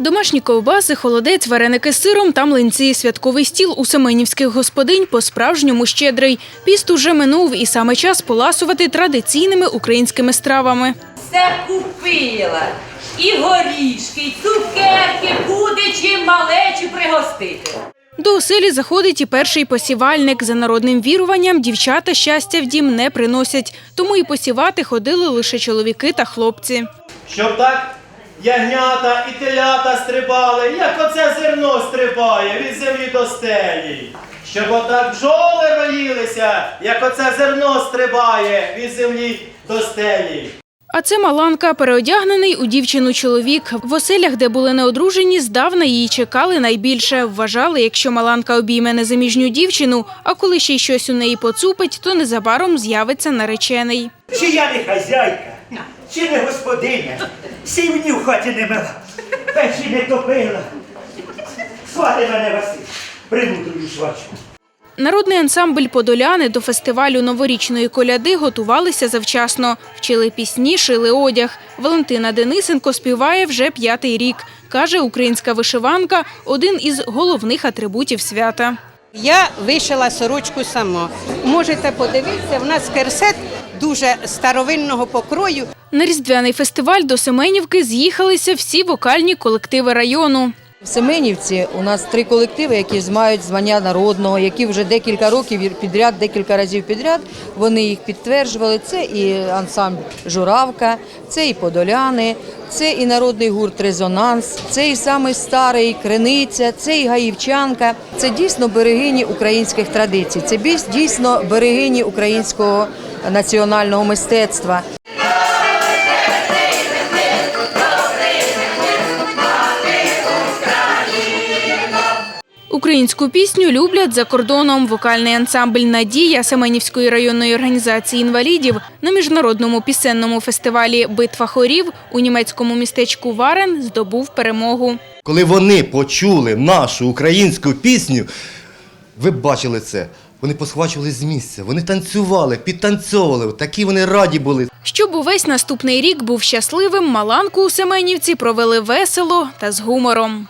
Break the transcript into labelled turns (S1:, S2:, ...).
S1: Домашні ковбаси, холодець, вареники з сиром та млинці. Святковий стіл у семенівських господинь по-справжньому щедрий. Піст уже минув і саме час поласувати традиційними українськими стравами.
S2: Все купила. І горішки, і цукерки, буде чим малечі пригостити.
S1: До оселі заходить і перший посівальник. За народним віруванням дівчата щастя в дім не приносять, тому і посівати ходили лише чоловіки та хлопці.
S3: Щоб так ягнята і телята стрибали, як оце зерно стрибає від землі до стелі. Щоб отак бджоли роїлися, як оце зерно стрибає від землі до стелі.
S1: А це Маланка, переодягнений у дівчину чоловік. В оселях, де були неодружені, здавна її чекали найбільше. Вважали, якщо Маланка обійме незаміжню дівчину, а коли ще й щось у неї поцупить, то незабаром з'явиться наречений.
S4: Чи я не хазяйка, чи не господиня, сівні в хаті не мила, печі не топила. Свати мене Василь, примудрую швачку.
S1: Народний ансамбль Подоляни до фестивалю новорічної коляди готувалися завчасно. Вчили пісні, шили одяг. Валентина Денисенко співає вже п'ятий рік. Каже, українська вишиванка – один із головних атрибутів свята.
S5: Я вишила сорочку сама. Можете подивитися, в нас керсет дуже старовинного покрою.
S1: На різдвяний фестиваль до Семенівки з'їхалися всі вокальні колективи району.
S6: В Семенівці у нас три колективи, які мають звання народного, які вже декілька років підряд, декілька разів підряд. Вони їх підтверджували. Це і ансамбль Журавка, це і Подоляни, це і народний гурт Резонанс, це і самий старий Криниця, це і Гаївчанка. Це дійсно берегині українських традицій. Це дійсно берегині українського національного мистецтва.
S1: Українську пісню люблять за кордоном. Вокальний ансамбль Надія Семенівської районної організації інвалідів на міжнародному пісенному фестивалі Битва хорів у німецькому містечку Варен здобув перемогу.
S7: Коли вони почули нашу українську пісню, ви б бачили це. Вони посхвачували з місця, вони танцювали, підтанцьовували. Такі вони раді були.
S1: Щоб увесь наступний рік був щасливим, Маланку у Семенівці провели весело та з гумором.